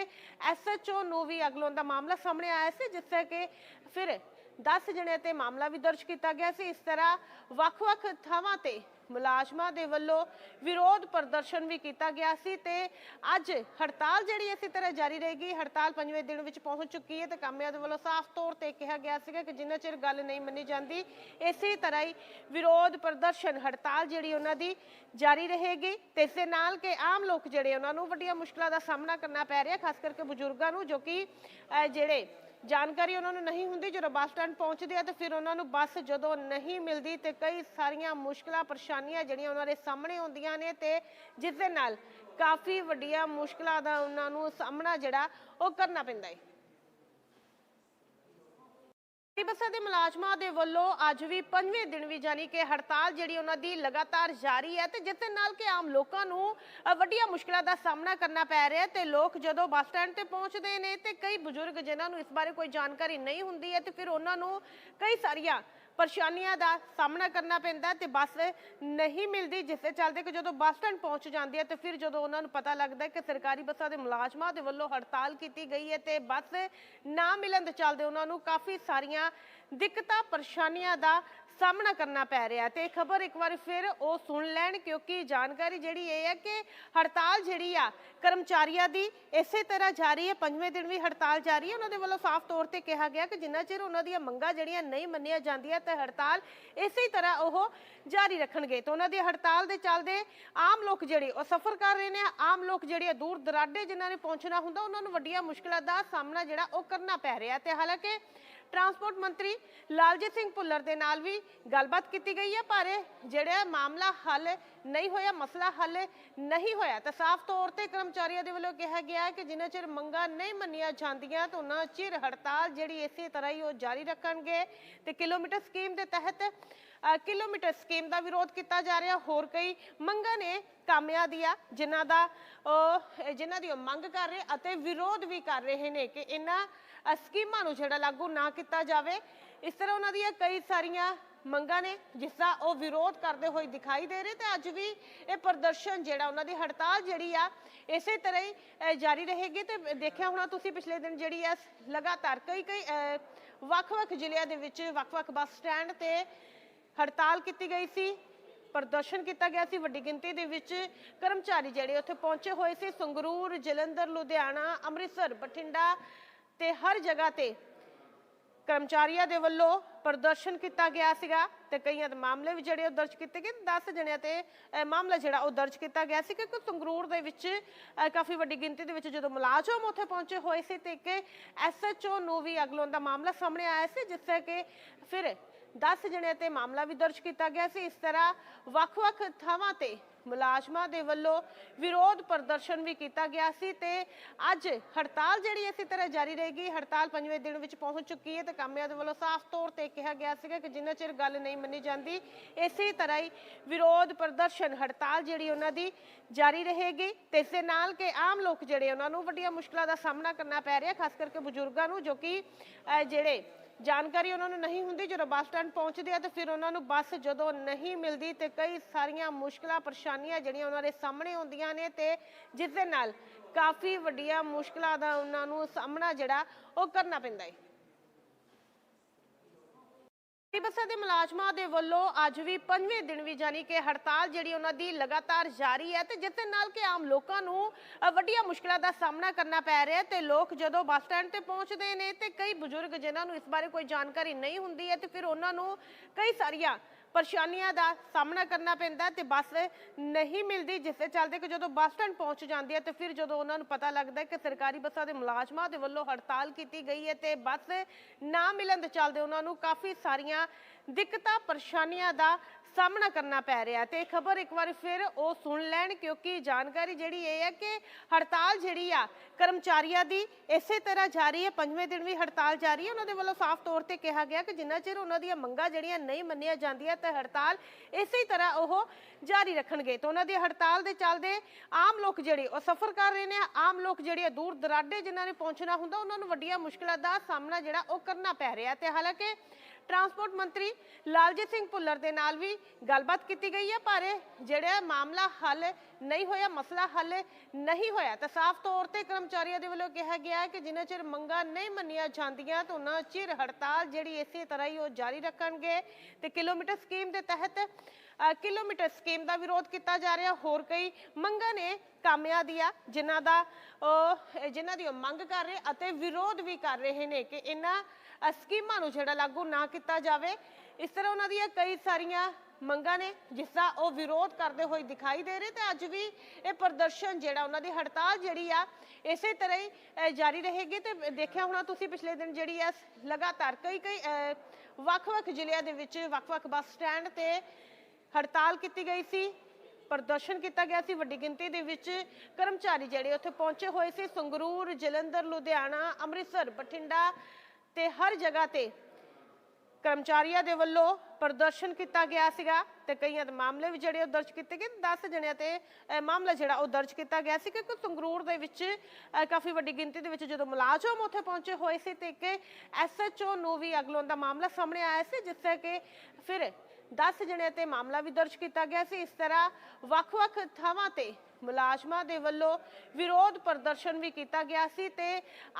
ਐਸਐਚਓ ਨੂੰ ਵੀ ਅਗਲੋਂ ਦਾ ਮਾਮਲਾ ਸਾਹਮਣੇ ਆਇਆ ਸੀ, ਜਿਸ ਤਰ੍ਹਾਂ ਕਿ ਫਿਰ 10 ਜਣਿਆਂ ਤੇ ਮਾਮਲਾ ਵੀ ਦਰਜ ਕੀਤਾ ਗਿਆ ਸੀ। ਇਸ ਤਰ੍ਹਾਂ ਵੱਖ-ਵੱਖ ਥਾਵਾਂ ਤੇ ਮੁਲਾਜ਼ਮਾਂ ਦੇ ਵੱਲੋਂ ਵਿਰੋਧ ਪ੍ਰਦਰਸ਼ਨ ਵੀ ਕੀਤਾ ਗਿਆ ਸੀ ਤੇ ਅੱਜ ਹੜਤਾਲ ਜਿਹੜੀ ਇਸੇ ਤਰ੍ਹਾਂ ਜਾਰੀ ਰਹੇਗੀ। ਹੜਤਾਲ ਪੰਜਵੇਂ ਦਿਨ ਵਿੱਚ ਪਹੁੰਚ ਚੁੱਕੀ ਹੈ ਤੇ ਕਾਮਿਆਂ ਦੇ ਵੱਲੋਂ ਸਾਫ਼ ਤੌਰ ਤੇ ਕਿਹਾ ਗਿਆ ਸੀਗਾ ਕਿ ਜਿੰਨਾ ਚਿਰ ਗੱਲ ਨਹੀਂ ਮੰਨੀ ਜਾਂਦੀ, ਇਸੇ ਤਰ੍ਹਾਂ ਹੀ ਵਿਰੋਧ ਪ੍ਰਦਰਸ਼ਨ, ਹੜਤਾਲ ਜਿਹੜੀ ਉਹਨਾਂ ਦੀ ਜਾਰੀ ਰਹੇਗੀ ਤੇ ਇਸ ਦੇ ਨਾਲ ਕਿ ਆਮ ਲੋਕ ਜਿਹੜੇ ਉਹਨਾਂ ਨੂੰ ਵੱਡੀਆਂ ਮੁਸ਼ਕਲਾਂ ਦਾ ਸਾਹਮਣਾ ਕਰਨਾ ਪੈ ਰਿਹਾ, ਖਾਸ ਕਰਕੇ ਬਜ਼ੁਰਗਾਂ ਨੂੰ, ਜੋ ਕਿ ਜਿਹੜੇ ਜਾਣਕਾਰੀ ਉਹਨਾਂ ਨੂੰ ਨਹੀਂ ਹੁੰਦੀ, ਜਦੋਂ ਬੱਸ ਸਟੈਂਡ ਪਹੁੰਚਦੇ ਆ ਤੇ ਫਿਰ ਉਹਨਾਂ ਨੂੰ ਬੱਸ ਜਦੋਂ ਨਹੀਂ ਮਿਲਦੀ ਤੇ ਕਈ ਸਾਰੀਆਂ ਮੁਸ਼ਕਲਾਂ, ਪਰੇਸ਼ਾਨੀਆਂ ਜਿਹੜੀਆਂ ਉਹਨਾਂ ਦੇ ਸਾਹਮਣੇ ਆਉਂਦੀਆਂ ਨੇ ਤੇ ਜਿਸ ਦੇ ਨਾਲ ਕਾਫੀ ਵੱਡੀਆਂ ਮੁਸ਼ਕਲਾਂ ਦਾ ਉਹਨਾਂ ਨੂੰ ਸਾਹਮਣਾ ਜਿਹੜਾ ਉਹ ਕਰਨਾ ਪੈਂਦਾ ਹੈ। ਬੱਸਾਂ ਦੇ ਮੁਲਾਜ਼ਮਾਂ ਦੇ ਵੱਲੋਂ ਅੱਜ ਵੀ ਪੰਜਵੇਂ ਦਿਨ ਵੀ ਜਾਨੀ ਕਿ ਹੜਤਾਲ ਜਿਹੜੀ ਉਹਨਾਂ ਦੀ ਲਗਾਤਾਰ ਜਾਰੀ ਹੈ ਤੇ ਜਿਸ ਦੇ ਨਾਲ ਕਿ ਆਮ ਲੋਕਾਂ ਨੂੰ ਵੱਡੀਆਂ ਮੁਸ਼ਕਲਾਂ ਦਾ ਸਾਹਮਣਾ ਕਰਨਾ ਪੈ ਰਿਹਾ ਹੈ ਤੇ ਲੋਕ ਜਦੋਂ ਬੱਸ ਸਟੈਂਡ ਤੇ ਪਹੁੰਚਦੇ ਨੇ ਤੇ ਕਈ ਬਜ਼ੁਰਗ ਜਿਨ੍ਹਾਂ ਨੂੰ ਇਸ ਬਾਰੇ ਕੋਈ ਜਾਣਕਾਰੀ ਨਹੀਂ ਹੁੰਦੀ ਹੈ ਤੇ ਫਿਰ ਉਹਨਾਂ ਨੂੰ ਕਈ ਸਾਰੀਆਂ ਪਰੇਸ਼ਾਨੀਆਂ ਦਾ ਸਾਹਮਣਾ ਕਰਨਾ ਪੈਂਦਾ ਤੇ ਬੱਸ ਨਹੀਂ ਮਿਲਦੀ, ਜਿਸ ਦੇ ਚੱਲਦੇ ਕਿ ਜਦੋਂ ਬੱਸ ਸਟੈਂਡ ਪਹੁੰਚ ਜਾਂਦੀ ਹੈ ਤੇ ਫਿਰ ਜਦੋਂ ਉਹਨਾਂ ਨੂੰ ਪਤਾ ਲੱਗਦਾ ਕਿ ਸਰਕਾਰੀ ਬੱਸਾਂ ਦੇ ਮੁਲਾਜ਼ਮਾਂ ਦੇ ਵੱਲੋਂ ਹੜਤਾਲ ਕੀਤੀ ਗਈ ਹੈ ਤੇ ਬੱਸ ਨਾ ਮਿਲਣ ਦੇ ਚੱਲਦੇ ਉਹਨਾਂ ਨੂੰ ਕਾਫੀ ਸਾਰੀਆਂ ਦਿੱਕਤਾਂ, ਪਰੇਸ਼ਾਨੀਆਂ ਦਾ ਸਾਹਮਣਾ ਕਰਨਾ ਪੈ ਰਿਹਾ ਤੇ ਖਬਰ ਇੱਕ ਵਾਰ ਫਿਰ ਉਹ ਸੁਣ ਲੈਣ, ਕਿਉਂਕਿ ਜਾਣਕਾਰੀ ਜਿਹੜੀ ਇਹ ਹੈ ਕਿ ਹੜਤਾਲ ਜਿਹੜੀ ਆ, ਕਰਮਚਾਰੀਆਂ ਦੀ ਇਸੇ ਤਰ੍ਹਾਂ ਜਾਰੀ ਹੈ, ਪੰਜਵੇਂ ਦਿਨ ਵੀ ਹੜਤਾਲ ਜਾਰੀ ਹੈ। ਉਹਨਾਂ ਦੇ ਵੱਲੋਂ ਸਾਫ਼ ਤੌਰ ਤੇ ਕਿਹਾ ਗਿਆ ਕਿ ਜਿੰਨਾ ਚਿਰ ਉਹਨਾਂ ਦੀਆਂ ਮੰਗਾਂ ਜਿਹੜੀਆਂ ਨਹੀਂ ਮੰਨੀਆਂ ਜਾਂਦੀਆਂ, ਤੇ ਹੜਤਾਲ ਇਸੇ ਤਰ੍ਹਾਂ ਉਹ ਜਾਰੀ ਰੱਖਣਗੇ। ਤੇ ਉਹਨਾਂ ਦੀ ਹੜਤਾਲ ਦੇ ਚੱਲਦੇ ਆਮ ਲੋਕ ਜਿਹੜੇ ਉਹ ਸਫ਼ਰ ਕਰ ਰਹੇ ਨੇ, ਆਮ ਲੋਕ ਜਿਹੜੇ ਆ ਦੂਰ ਦਰਾਡੇ ਜਿਨ੍ਹਾਂ ਨੇ ਪਹੁੰਚਣਾ ਹੁੰਦਾ, ਉਹਨਾਂ ਨੂੰ ਵੱਡੀਆਂ ਮੁਸ਼ਕਲਾਂ ਦਾ ਸਾਹਮਣਾ ਜਿਹੜਾ ਉਹ ਕਰਨਾ ਪੈ ਰਿਹਾ ਤੇ ਹਾਲਾਂਕਿ ਟਰਾਂਸਪੋਰਟ ਮੰਤਰੀ ਲਾਲਜੀਤ ਸਿੰਘ ਭੁੱਲਰ ਦੇ ਨਾਲ ਵੀ ਗੱਲਬਾਤ ਕੀਤੀ ਗਈ ਹੈ, ਪਰ ਜਿਹੜਾ ਮਾਮਲਾ ਹੱਲ ਨਹੀਂ ਹੋਇਆ, ਮਸਲਾ ਹੱਲ ਨਹੀਂ ਹੋਇਆ। ਤਾਂ ਸਾਫ਼ ਤੌਰ ਤੇ ਕਰਮਚਾਰੀਆਂ ਦੇ ਵੱਲੋਂ ਕਿਹਾ ਗਿਆ ਕਿ ਜਿੰਨਾ ਚਿਰ ਮੰਗਾਂ ਨਹੀਂ ਮੰਨੀਆਂ ਜਾਂਦੀਆਂ, ਤਾਂ ਉਹਨਾਂ ਚਿਰ ਹੜਤਾਲ ਜਿਹੜੀ ਇਸੇ ਤਰ੍ਹਾਂ ਹੀ ਉਹ ਜਾਰੀ ਰੱਖਣਗੇ। ਤੇ ਕਿਲੋਮੀਟਰ ਸਕੀਮ ਦੇ ਤਹਿਤ ਕਿਲੋਮੀਟਰ ਸਕੀਮ ਦਾ ਵਿਰੋਧ ਕੀਤਾ ਜਾ ਰਿਹਾ। ਹੋਰ ਕਈ ਮੰਗਾਂ ਨੇ ਕਾਮਿਆਂ ਦੀਆਂ, ਜਿਨ੍ਹਾਂ ਦਾ ਉਹ, ਜਿਨ੍ਹਾਂ ਦੀ ਉਹ ਮੰਗ ਕਰ ਰਹੇ ਅਤੇ ਵਿਰੋਧ ਵੀ ਕਰ ਰਹੇ ਨੇ ਕਿ ਇਹਨਾਂ ਸਕੀਮਾਂ ਨੂੰ ਜਿਹੜਾ ਲਾਗੂ ਨਾ ਕੀਤਾ ਜਾਵੇ। ਇਸ ਤਰ੍ਹਾਂ ਉਹਨਾਂ ਦੀਆਂ ਕਈ ਸਾਰੀਆਂ ਮੰਗਾਂ ਨੇ, ਜਿਸ ਦਾ ਉਹ ਵਿਰੋਧ ਕਰਦੇ ਹੋਏ ਦਿਖਾਈ ਦੇ ਰਹੇ ਤੇ ਅੱਜ ਵੀ ਇਹ ਪ੍ਰਦਰਸ਼ਨ ਜਿਹੜਾ ਉਹਨਾਂ ਦੀ ਹੜਤਾਲ ਜਿਹੜੀ ਆ, ਇਸੇ ਤਰ੍ਹਾਂ ਹੀ ਜਾਰੀ ਰਹੇਗੀ ਤੇ ਦੇਖਿਆ ਹੋਣਾ ਤੁਸੀਂ ਪਿਛਲੇ ਦਿਨ ਜਿਹੜੀ ਆ ਲਗਾਤਾਰ ਕਈ ਕਈ ਵੱਖ-ਵੱਖ ਜ਼ਿਲ੍ਹਿਆਂ ਦੇ ਵਿੱਚ ਵੱਖ-ਵੱਖ ਬੱਸ ਸਟੈਂਡ ਤੇ ਹੜਤਾਲ ਕੀਤੀ ਗਈ ਸੀ, ਪ੍ਰਦਰਸ਼ਨ ਕੀਤਾ ਗਿਆ ਸੀ, ਵੱਡੀ ਗਿਣਤੀ ਦੇ ਵਿੱਚ ਕਰਮਚਾਰੀ ਜਿਹੜੇ ਉੱਥੇ ਪਹੁੰਚੇ ਹੋਏ ਸੀ, ਸੰਗਰੂਰ, ਜਲੰਧਰ, ਲੁਧਿਆਣਾ, ਅੰਮ੍ਰਿਤਸਰ, ਬਠਿੰਡਾ ਤੇ ਹਰ ਜਗ੍ਹਾ ਤੇ ਕਰਮਚਾਰੀਆਂ ਦੇ ਵੱਲੋਂ ਪ੍ਰਦਰਸ਼ਨ ਕੀਤਾ ਗਿਆ ਸੀਗਾ ਤੇ ਕਈਆਂ ਦੇ ਮਾਮਲੇ ਵੀ ਜਿਹੜੇ ਉਹ ਦਰਜ ਕੀਤੇ ਗਏ। 10 ਜਣਿਆਂ ਤੇ ਮਾਮਲਾ ਜਿਹੜਾ ਉਹ ਦਰਜ ਕੀਤਾ ਗਿਆ ਸੀ ਕਿਉਂਕਿ ਸੰਗਰੂਰ ਦੇ ਵਿੱਚ ਕਾਫੀ ਵੱਡੀ ਗਿਣਤੀ ਦੇ ਵਿੱਚ ਜਦੋਂ ਮੁਲਾਜ਼ਮ ਉੱਥੇ ਪਹੁੰਚੇ ਹੋਏ ਸੀ ਤੇ ਇੱਕ ਐਸਐਚਓ ਨੂੰ ਵੀ ਅਗਲੋਂ ਦਾ ਮਾਮਲਾ ਸਾਹਮਣੇ ਆਇਆ ਸੀ, ਜਿਸ ਤਰ੍ਹਾਂ ਕਿ ਫਿਰ 10 ਜਣਿਆਂ ਤੇ ਮਾਮਲਾ ਵੀ ਦਰਜ ਕੀਤਾ ਗਿਆ ਸੀ। ਇਸ ਤਰ੍ਹਾਂ ਵੱਖ-ਵੱਖ ਥਾਵਾਂ ਤੇ ਮੁਲਾਜ਼ਮਾਂ ਦੇ ਵੱਲੋਂ ਵਿਰੋਧ ਪ੍ਰਦਰਸ਼ਨ ਵੀ ਕੀਤਾ ਗਿਆ ਸੀ ਤੇ ਅੱਜ ਹੜਤਾਲ ਜਿਹੜੀ ਇਸੇ ਤਰ੍ਹਾਂ ਜਾਰੀ ਰਹੇਗੀ ਹੜਤਾਲ ਪੰਜਵੇਂ ਦਿਨ ਵਿੱਚ ਪਹੁੰਚ ਚੁੱਕੀ ਹੈ ਤੇ ਕਾਮਿਆਂ ਦੇ ਵੱਲੋਂ ਸਾਫ਼ ਤੌਰ ਤੇ ਕਿਹਾ ਗਿਆ ਸੀਗਾ ਕਿ ਜਿੰਨਾ ਚਿਰ ਗੱਲ ਨਹੀਂ ਮੰਨੀ ਜਾਂਦੀ, ਇਸੇ ਤਰ੍ਹਾਂ ਹੀ ਵਿਰੋਧ ਪ੍ਰਦਰਸ਼ਨ ਹੜਤਾਲ ਜਿਹੜੀ ਉਹਨਾਂ ਦੀ ਜਾਰੀ ਰਹੇਗੀ ਤੇ ਇਸ ਦੇ ਨਾਲ ਕਿ ਆਮ ਲੋਕ ਜਿਹੜੇ ਉਹਨਾਂ ਨੂੰ ਵੱਡੀਆਂ ਮੁਸ਼ਕਲਾਂ ਦਾ ਸਾਹਮਣਾ ਕਰਨਾ ਪੈ ਰਿਹਾ, ਖਾਸ ਕਰਕੇ ਬਜ਼ੁਰਗਾਂ ਨੂੰ ਜੋ ਕਿ ਜਿਹੜੇ ਜਾਣਕਾਰੀ ਉਹਨਾਂ ਨੂੰ ਨਹੀਂ ਹੁੰਦੀ, ਜਦੋਂ ਬੱਸ ਸਟੈਂਡ ਪਹੁੰਚਦੇ ਆ ਤੇ ਫਿਰ ਉਹਨਾਂ ਨੂੰ ਬੱਸ ਜਦੋਂ ਨਹੀਂ ਮਿਲਦੀ ਤੇ ਕਈ ਸਾਰੀਆਂ ਮੁਸ਼ਕਲਾਂ, ਪਰੇਸ਼ਾਨੀਆਂ ਜਿਹੜੀਆਂ ਉਹਨਾਂ ਦੇ ਸਾਹਮਣੇ ਆਉਂਦੀਆਂ ਨੇ ਤੇ ਜਿਸ ਦੇ ਨਾਲ ਕਾਫੀ ਵੱਡੀਆਂ ਮੁਸ਼ਕਲਾਂ ਦਾ ਉਹਨਾਂ ਨੂੰ ਸਾਹਮਣਾ ਜਿਹੜਾ ਉਹ ਕਰਨਾ ਪੈਂਦਾ ਹੈ। ਬੱਸਾਂ ਦੇ ਮੁਲਾਜ਼ਮਾਂ ਦੇ ਵੱਲੋਂ ਅੱਜ ਵੀ ਪੰਜਵੇਂ ਦਿਨ ਵੀ ਜਾਨੀ ਕਿ ਹੜਤਾਲ ਜਿਹੜੀ ਉਹਨਾਂ ਦੀ ਲਗਾਤਾਰ ਜਾਰੀ ਹੈ ਤੇ ਜਿਸ ਨਾਲ ਕਿ ਆਮ ਲੋਕਾਂ ਨੂੰ ਵੱਡੀਆਂ ਮੁਸ਼ਕਲਾਂ ਦਾ ਸਾਹਮਣਾ ਕਰਨਾ ਪੈ ਰਿਹਾ ਹੈ ਤੇ ਲੋਕ ਜਦੋਂ ਬੱਸ ਸਟੈਂਡ ਤੇ ਪਹੁੰਚਦੇ ਨੇ ਤੇ ਕਈ ਬਜ਼ੁਰਗ ਜਿਨ੍ਹਾਂ ਨੂੰ ਇਸ ਬਾਰੇ ਕੋਈ ਜਾਣਕਾਰੀ ਨਹੀਂ ਹੁੰਦੀ ਹੈ ਤੇ ਫਿਰ ਉਹਨਾਂ ਨੂੰ ਕਈ ਸਾਰੀਆਂ ਪਰੇਸ਼ਾਨੀਆਂ ਦਾ ਸਾਹਮਣਾ ਕਰਨਾ ਪੈਂਦਾ ਹੈ ਤੇ ਬੱਸ ਨਹੀਂ ਮਿਲਦੀ, ਜਿਸ ਦੇ ਚੱਲਦੇ ਕਿ ਜਦੋਂ ਬੱਸ ਸਟੈਂਡ ਪਹੁੰਚ ਜਾਂਦੀ ਹੈ ਤੇ ਫਿਰ ਜਦੋਂ ਉਹਨਾਂ ਨੂੰ ਪਤਾ ਲੱਗਦਾ ਕਿ ਸਰਕਾਰੀ ਬੱਸਾਂ ਦੇ ਮੁਲਾਜ਼ਮਾਂ ਦੇ ਵੱਲੋਂ ਹੜਤਾਲ ਕੀਤੀ ਗਈ ਹੈ ਤੇ ਬੱਸ ਨਾ ਮਿਲਣ ਦੇ ਚੱਲਦੇ ਉਹਨਾਂ ਨੂੰ ਕਾਫੀ ਸਾਰੀਆਂ ਦਿੱਕਤਾਂ, ਪਰੇਸ਼ਾਨੀਆਂ ਦਾ ਸਾਹਮਣਾ ਕਰਨਾ ਪੈ ਰਿਹਾ ਤੇ ਇਹ ਖਬਰ ਇੱਕ ਵਾਰ ਫਿਰ ਉਹ ਸੁਣ ਲੈਣ ਕਿਉਂਕਿ ਜਾਣਕਾਰੀ ਜਿਹੜੀ ਇਹ ਹੈ ਕਿ ਹੜਤਾਲ ਜਿਹੜੀ ਆ ਕਰਮਚਾਰੀਆਂ ਦੀ ਇਸੇ ਤਰ੍ਹਾਂ ਜਾਰੀ ਹੈ, ਪੰਜਵੇਂ ਦਿਨ ਵੀ ਹੜਤਾਲ ਜਾਰੀ ਹੈ। ਉਹਨਾਂ ਦੇ ਵੱਲੋਂ ਸਾਫ਼ ਤੌਰ ਤੇ ਕਿਹਾ ਗਿਆ ਕਿ ਜਿੰਨਾ ਚਿਰ ਉਹਨਾਂ ਦੀਆਂ ਮੰਗਾਂ ਜਿਹੜੀਆਂ ਨਹੀਂ ਮੰਨੀਆਂ ਜਾਂਦੀਆਂ ਤਾਂ ਹੜਤਾਲ ਇਸੇ ਤਰ੍ਹਾਂ ਉਹ ਜਾਰੀ ਰੱਖਣਗੇ। ਤੇ ਉਹਨਾਂ ਦੀ ਹੜਤਾਲ ਦੇ ਚੱਲਦੇ ਆਮ ਲੋਕ ਜਿਹੜੇ ਉਹ ਸਫ਼ਰ ਕਰ ਰਹੇ ਨੇ, ਆਮ ਲੋਕ ਜਿਹੜੇ ਆ ਦੂਰ ਦਰਾਡੇ ਜਿਨ੍ਹਾਂ ਨੇ ਪਹੁੰਚਣਾ ਹੁੰਦਾ, ਉਹਨਾਂ ਨੂੰ ਵੱਡੀਆਂ ਮੁਸ਼ਕਲਾਂ ਦਾ ਸਾਹਮਣਾ ਜਿਹੜਾ ਉਹ ਕਰਨਾ ਪੈ ਰਿਹਾ ਤੇ ਹਾਲਾਂਕਿ ਟਰਾਂਸਪੋਰਟ ਮੰਤਰੀ ਲਾਲਜੀਤ ਸਿੰਘ ਭੁੱਲਰ ਦੇ ਨਾਲ ਵੀ ਗੱਲਬਾਤ ਕੀਤੀ ਗਈ ਹੈ, ਪਰ ਜਿਹੜਾ ਮਾਮਲਾ ਹੱਲ ਨਹੀਂ ਹੋਇਆ, ਮਸਲਾ ਹੱਲ ਨਹੀਂ ਹੋਇਆ, ਤਾਂ ਸਾਫ਼ ਤੌਰ ਤੇ ਕਰਮਚਾਰੀਆਂ ਦੇ ਵੱਲੋਂ ਕਿਹਾ ਗਿਆ ਹੈ ਕਿ ਜਿੰਨਾ ਚਿਰ ਮੰਗਾਂ ਨਹੀਂ ਮੰਨੀਆਂ ਜਾਂਦੀਆਂ, ਤਾਂ ਉਹਨਾਂ ਚਿਰ ਹੜਤਾਲ ਜਿਹੜੀ ਇਸੇ ਤਰ੍ਹਾਂ ਹੀ ਉਹ ਜਾਰੀ ਰੱਖਣਗੇ। ਤੇ ਕਿਲੋਮੀਟਰ ਸਕੀਮ ਦੇ ਤਹਿਤ ਕਿਲੋਮੀਟਰ ਸਕੀਮ ਦਾ ਵਿਰੋਧ ਕੀਤਾ ਜਾ ਰਿਹਾ। ਹੋਰ ਕਈ ਮੰਗਾਂ ਨੇ ਕਾਮਿਆਂ ਦੀਆਂ, ਜਿਨ੍ਹਾਂ ਦਾ ਉਹ ਜਿਨ੍ਹਾਂ ਦੀ ਉਹ ਮੰਗ ਕਰ ਰਹੇ ਅਤੇ ਵਿਰੋਧ ਵੀ ਕਰ ਰਹੇ ਨੇ ਕਿ ਇਹਨਾਂ ਸਕੀਮਾਂ ਨੂੰ ਜਿਹੜਾ ਲਾਗੂ ਨਾ ਕੀਤਾ ਜਾਵੇ। ਇਸ ਤਰ੍ਹਾਂ ਉਹਨਾਂ ਦੀਆਂ ਕਈ ਸਾਰੀਆਂ ਮੰਗਾਂ ਨੇ, ਜਿਸ ਦਾ ਉਹ ਵਿਰੋਧ ਕਰਦੇ ਹੋਏ ਦਿਖਾਈ ਦੇ ਰਹੇ ਤੇ ਅੱਜ ਵੀ ਇਹ ਪ੍ਰਦਰਸ਼ਨ ਜਿਹੜਾ ਉਹਨਾਂ ਦੀ ਹੜਤਾਲ ਜਿਹੜੀ ਆ, ਇਸੇ ਤਰ੍ਹਾਂ ਹੀ ਜਾਰੀ ਰਹੇਗੀ ਤੇ ਦੇਖਿਆ ਹੋਣਾ ਤੁਸੀਂ ਪਿਛਲੇ ਦਿਨ ਜਿਹੜੀ ਆ ਲਗਾਤਾਰ ਕਈ ਕਈ ਵੱਖ-ਵੱਖ ਜ਼ਿਲ੍ਹਿਆਂ ਦੇ ਵਿੱਚ ਵੱਖ-ਵੱਖ ਬੱਸ ਸਟੈਂਡ ਤੇ ਹੜਤਾਲ ਕੀਤੀ ਗਈ ਸੀ, ਪ੍ਰਦਰਸ਼ਨ ਕੀਤਾ ਗਿਆ ਸੀ, ਵੱਡੀ ਗਿਣਤੀ ਦੇ ਵਿੱਚ ਕਰਮਚਾਰੀ ਜਿਹੜੇ ਉੱਥੇ ਪਹੁੰਚੇ ਹੋਏ ਸੀ, ਸੰਗਰੂਰ, ਜਲੰਧਰ, ਲੁਧਿਆਣਾ, ਅੰਮ੍ਰਿਤਸਰ, ਬਠਿੰਡਾ ਤੇ ਹਰ ਜਗ੍ਹਾ ਤੇ ਕਰਮਚਾਰੀਆਂ ਦੇ ਵੱਲੋਂ ਪ੍ਰਦਰਸ਼ਨ ਕੀਤਾ ਗਿਆ ਸੀਗਾ ਤੇ ਕਈਆਂ ਦੇ ਮਾਮਲੇ ਵੀ ਜਿਹੜੇ ਉਹ ਦਰਜ ਕੀਤੇ ਗਏ 10 ਜਣਿਆਂ ਤੇ ਮਾਮਲਾ ਜਿਹੜਾ ਉਹ ਦਰਜ ਕੀਤਾ ਗਿਆ ਸੀ ਕਿਉਂਕਿ ਸੰਗਰੂਰ ਦੇ ਵਿੱਚ ਕਾਫੀ ਵੱਡੀ ਗਿਣਤੀ ਦੇ ਵਿੱਚ ਜਦੋਂ ਮੁਲਾਜ਼ਮ ਉੱਥੇ ਪਹੁੰਚੇ ਹੋਏ ਸੀ ਤੇ ਇੱਕ ਐਸਐਚਓ ਨੂੰ ਵੀ ਅਗਲੋਂ ਦਾ ਮਾਮਲਾ ਸਾਹਮਣੇ ਆਇਆ ਸੀ, ਜਿਸ ਤੇ ਕਿ ਫਿਰ 10 ਜਣਿਆਂ ਤੇ ਮਾਮਲਾ ਵੀ ਦਰਜ ਕੀਤਾ ਗਿਆ ਸੀ। ਇਸ ਤਰ੍ਹਾਂ ਵੱਖ-ਵੱਖ ਥਾਵਾਂ ਤੇ ਮੁਲਾਜ਼ਮਾਂ ਦੇ ਵੱਲੋਂ ਵਿਰੋਧ ਪ੍ਰਦਰਸ਼ਨ ਵੀ ਕੀਤਾ ਗਿਆ ਸੀ ਤੇ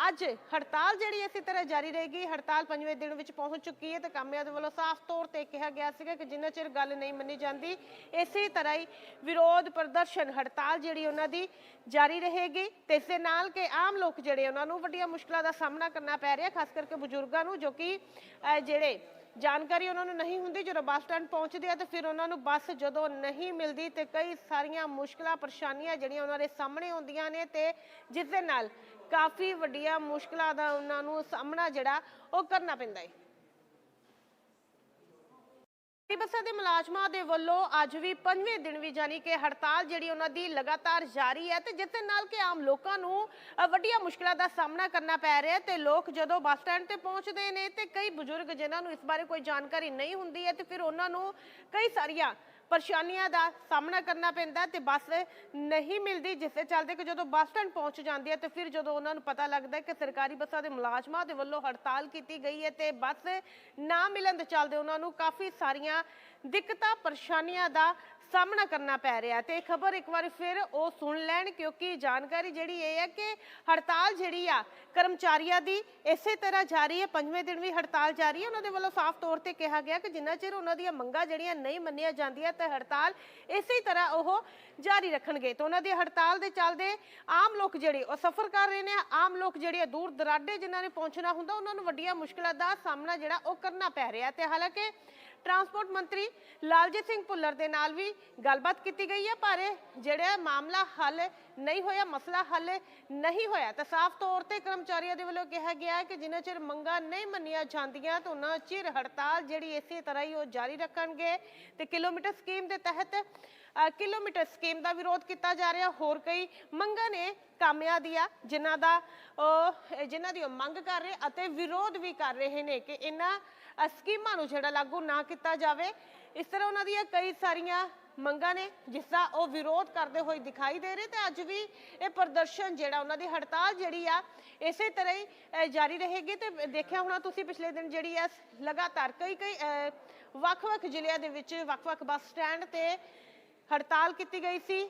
ਅੱਜ ਹੜਤਾਲ ਜਿਹੜੀ ਇਸੇ ਤਰ੍ਹਾਂ ਜਾਰੀ ਰਹੇਗੀ ਹੜਤਾਲ ਪੰਜਵੇਂ ਦਿਨ ਵਿੱਚ ਪਹੁੰਚ ਚੁੱਕੀ ਹੈ ਤੇ ਕਾਮਿਆਂ ਦੇ ਵੱਲੋਂ ਸਾਫ਼ ਤੌਰ ਤੇ ਕਿਹਾ ਗਿਆ ਸੀਗਾ ਕਿ ਜਿੰਨਾ ਚਿਰ ਗੱਲ ਨਹੀਂ ਮੰਨੀ ਜਾਂਦੀ, ਇਸੇ ਤਰ੍ਹਾਂ ਹੀ ਵਿਰੋਧ ਪ੍ਰਦਰਸ਼ਨ, ਹੜਤਾਲ ਜਿਹੜੀ ਉਹਨਾਂ ਦੀ ਜਾਰੀ ਰਹੇਗੀ ਤੇ ਇਸ ਦੇ ਨਾਲ ਕਿ ਆਮ ਲੋਕ ਜਿਹੜੇ ਉਹਨਾਂ ਨੂੰ ਵੱਡੀਆਂ ਮੁਸ਼ਕਲਾਂ ਦਾ ਸਾਹਮਣਾ ਕਰਨਾ ਪੈ ਰਿਹਾ, ਖਾਸ ਕਰਕੇ ਬਜ਼ੁਰਗਾਂ ਨੂੰ ਜੋ ਕਿ ਜਿਹੜੇ ਜਾਣਕਾਰੀ ਉਹਨਾਂ ਨੂੰ ਨਹੀਂ ਹੁੰਦੀ ਜਦੋਂ ਬੱਸ ਸਟੈਂਡ ਪਹੁੰਚਦੇ ਆ ਤੇ ਫਿਰ ਉਹਨਾਂ ਨੂੰ ਬੱਸ ਜਦੋਂ ਨਹੀਂ ਮਿਲਦੀ ਤੇ ਕਈ ਸਾਰੀਆਂ ਮੁਸ਼ਕਲਾਂ, ਪਰੇਸ਼ਾਨੀਆਂ ਜਿਹੜੀਆਂ ਉਹਨਾਂ ਦੇ ਸਾਹਮਣੇ ਆਉਂਦੀਆਂ ਨੇ ਤੇ ਜਿਸ ਦੇ ਨਾਲ ਕਾਫੀ ਵੱਡੀਆਂ ਮੁਸ਼ਕਲਾਂ ਦਾ ਉਹਨਾਂ ਨੂੰ ਸਾਹਮਣਾ ਜਿਹੜਾ ਉਹ ਕਰਨਾ ਪੈਂਦਾ ਹੈ। ਬੱਸਾਂ ਦੇ ਮੁਲਾਜ਼ਮਾਂ ਦੇ ਵੱਲੋਂ ਅੱਜ ਵੀ ਪੰਜਵੇਂ ਦਿਨ ਵੀ ਜਾਨੀ ਕਿ ਹੜਤਾਲ ਜਿਹੜੀ ਉਹਨਾਂ ਦੀ ਲਗਾਤਾਰ ਜਾਰੀ ਹੈ ਤੇ ਜਿਸ ਦੇ ਨਾਲ ਕਿ ਆਮ ਲੋਕਾਂ ਨੂੰ ਵੱਡੀਆਂ ਮੁਸ਼ਕਲਾਂ ਦਾ ਸਾਹਮਣਾ ਕਰਨਾ ਪੈ ਰਿਹਾ ਤੇ ਲੋਕ ਜਦੋਂ ਬੱਸ ਸਟੈਂਡ ਤੇ ਪਹੁੰਚਦੇ ਨੇ ਤੇ ਕਈ ਬਜ਼ੁਰਗ ਜਿਨ੍ਹਾਂ ਨੂੰ ਇਸ ਬਾਰੇ ਕੋਈ ਜਾਣਕਾਰੀ ਨਹੀਂ ਹੁੰਦੀ ਹੈ ਤੇ ਫਿਰ ਉਹਨਾਂ ਨੂੰ ਕਈ ਸਾਰੀਆਂ ਪਰੇਸ਼ਾਨੀਆਂ ਦਾ ਸਾਹਮਣਾ ਕਰਨਾ ਪੈਂਦਾ ਤੇ ਬੱਸ ਨਹੀਂ ਮਿਲਦੀ, ਜਿਸ ਦੇ ਚੱਲਦੇ ਕਿ ਜਦੋਂ ਬੱਸ ਸਟੈਂਡ ਪਹੁੰਚ ਜਾਂਦੀ ਹੈ ਤੇ ਫਿਰ ਜਦੋਂ ਉਹਨਾਂ ਨੂੰ ਪਤਾ ਲੱਗਦਾ ਕਿ ਸਰਕਾਰੀ ਬੱਸਾਂ ਦੇ ਮੁਲਾਜ਼ਮਾਂ ਦੇ ਵੱਲੋਂ ਹੜਤਾਲ ਕੀਤੀ ਗਈ ਹੈ ਤੇ ਬੱਸ ਨਾ ਮਿਲਣ ਦੇ ਚੱਲਦੇ ਉਹਨਾਂ ਨੂੰ ਕਾਫੀ ਸਾਰੀਆਂ ਦਿੱਕਤਾਂ, ਪਰੇਸ਼ਾਨੀਆਂ ਦਾ ਸਾਹਮਣਾ ਕਰਨਾ ਪੈ ਰਿਹਾ ਤੇ ਖਬਰ ਇੱਕ ਵਾਰ ਫਿਰ ਉਹ ਸੁਣ ਲੈਣ, ਕਿਉਂਕਿ ਜਾਣਕਾਰੀ ਜਿਹੜੀ ਇਹ ਹੈ ਕਿ ਹੜਤਾਲ ਜਿਹੜੀ ਆ, ਕਰਮਚਾਰੀਆਂ ਦੀ ਇਸੇ ਤਰ੍ਹਾਂ ਜਾਰੀ ਹੈ, ਪੰਜਵੇਂ ਦਿਨ ਵੀ ਹੜਤਾਲ ਜਾਰੀ ਹੈ। ਉਹਨਾਂ ਦੇ ਵੱਲੋਂ ਸਾਫ਼ ਤੌਰ ਤੇ ਕਿਹਾ ਗਿਆ ਕਿ ਜਿੰਨਾ ਚਿਰ ਉਹਨਾਂ ਦੀਆਂ ਮੰਗਾਂ ਜਿਹੜੀਆਂ ਨਹੀਂ ਮੰਨੀਆਂ ਜਾਂਦੀਆਂ, ਤਾਂ ਹੜਤਾਲ ਇਸੇ ਤਰ੍ਹਾਂ ਉਹ ਜਾਰੀ ਰੱਖਣਗੇ। ਤੇ ਉਹਨਾਂ ਦੀ ਹੜਤਾਲ ਦੇ ਚੱਲਦੇ ਆਮ ਲੋਕ ਜਿਹੜੇ ਉਹ ਸਫ਼ਰ ਕਰ ਰਹੇ ਨੇ, ਆਮ ਲੋਕ ਜਿਹੜੇ ਆ ਦੂਰ ਦਰਾਡੇ ਜਿਨ੍ਹਾਂ ਨੇ ਪਹੁੰਚਣਾ ਹੁੰਦਾ, ਉਹਨਾਂ ਨੂੰ ਵੱਡੀਆਂ ਮੁਸ਼ਕਲਾਂ ਦਾ ਸਾਹਮਣਾ ਜਿਹੜਾ ਉਹ ਕਰਨਾ ਪੈ ਰਿਹਾ ਤੇ ਹਾਲਾਂਕਿ ਟਰਾਂਸਪੋਰਟ ਮੰਤਰੀ ਲਾਲਜੀਤ ਸਿੰਘ ਭੁੱਲਰ ਦੇ ਨਾਲ ਵੀ ਗੱਲਬਾਤ ਕੀਤੀ ਗਈ ਹੈ ਪਰ ਇਹ ਜਿਹੜਾ ਮਾਮਲਾ ਹੱਲ ਨਹੀਂ ਹੋਇਆ, ਮਸਲਾ ਹੱਲ ਨਹੀਂ ਹੋਇਆ। ਤਾਂ ਸਾਫ਼ ਤੌਰ ਤੇ ਕਰਮਚਾਰੀਆਂ ਦੇ ਵੱਲੋਂ ਕਿਹਾ ਗਿਆ ਕਿ ਜਿੰਨਾ ਚਿਰ ਮੰਗਾਂ ਨਹੀਂ ਮੰਨੀਆਂ ਜਾਂਦੀਆਂ ਤਾਂ ਉਹਨਾਂ ਚਿਰ ਹੜਤਾਲ ਜਿਹੜੀ ਇਸੇ ਤਰ੍ਹਾਂ ਹੀ ਉਹ ਜਾਰੀ ਰੱਖਣਗੇ। ਤੇ ਕਿਲੋਮੀਟਰ ਸਕੀਮ ਦੇ ਤਹਿਤ ਕਿਲੋਮੀਟਰ ਸਕੀਮ ਦਾ ਵਿਰੋਧ ਕੀਤਾ ਜਾ ਰਿਹਾ। ਹੋਰ ਕਈ ਮੰਗਾਂ ਨੇ ਕਾਮਿਆਂ ਦੀਆਂ, ਜਿਨ੍ਹਾਂ ਦਾ ਉਹ, ਜਿਨ੍ਹਾਂ ਦੀ ਉਹ ਮੰਗ ਕਰ ਰਹੇ ਅਤੇ ਵਿਰੋਧ ਵੀ ਕਰ ਰਹੇ ਨੇ ਕਿ ਇਹਨਾਂ ਸਕੀਮਾਂ ਨੂੰ ਜਿਹੜਾ ਲਾਗੂ ਨਾ ਕੀਤਾ ਜਾਵੇ। ਇਸ ਤਰ੍ਹਾਂ ਉਹਨਾਂ ਦੀਆਂ ਕਈ ਸਾਰੀਆਂ ਮੰਗਾਂ ਨੇ, ਜਿਸ ਦਾ ਉਹ ਵਿਰੋਧ ਕਰਦੇ ਹੋਏ ਦਿਖਾਈ ਦੇ ਰਹੇ ਤੇ ਅੱਜ ਵੀ ਇਹ ਪ੍ਰਦਰਸ਼ਨ ਜਿਹੜਾ ਉਹਨਾਂ ਦੀ ਹੜਤਾਲ ਜਿਹੜੀ ਆ, ਇਸੇ ਤਰ੍ਹਾਂ ਹੀ ਜਾਰੀ ਰਹੇਗੀ ਤੇ ਦੇਖਿਆ ਹੋਣਾ ਤੁਸੀਂ ਪਿਛਲੇ ਦਿਨ ਜਿਹੜੀ ਆ ਲਗਾਤਾਰ ਕਈ ਕਈ ਵੱਖ-ਵੱਖ ਜ਼ਿਲ੍ਹਿਆਂ ਦੇ ਵਿੱਚ ਵੱਖ-ਵੱਖ ਬੱਸ ਸਟੈਂਡ ਤੇ ਹੜਤਾਲ ਕੀਤੀ ਗਈ ਸੀ,